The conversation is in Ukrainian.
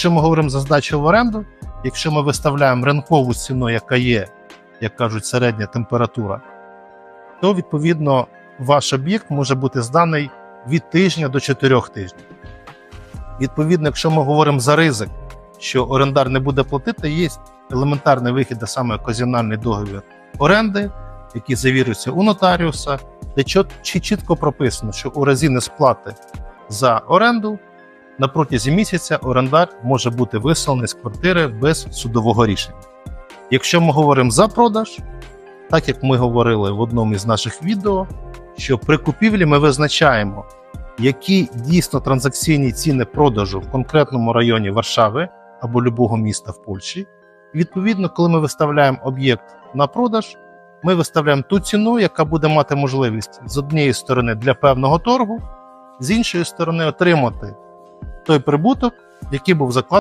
Якщо ми говоримо за здачу в оренду, якщо ми виставляємо ринкову ціну, яка є, як кажуть, середня температура, то відповідно ваш об'єкт може бути зданий від тижня до 4 тижнів. Відповідно, якщо ми говоримо за ризик, що орендар не буде платити, є елементарний вихід, а саме оказіональний договір оренди, який завірюється у нотаріуса, де чітко прописано, що у разі несплати за оренду на протязі місяця орендар може бути виселений з квартири без судового рішення. Якщо ми говоримо за продаж, так як ми говорили в одному із наших відео, що при купівлі ми визначаємо, які дійсно транзакційні ціни продажу в конкретному районі Варшави або любого міста в Польщі. І відповідно, коли ми виставляємо об'єкт на продаж, ми виставляємо ту ціну, яка буде мати можливість з однієї сторони для певного торгу, з іншої сторони отримати той прибуток, який був закладений.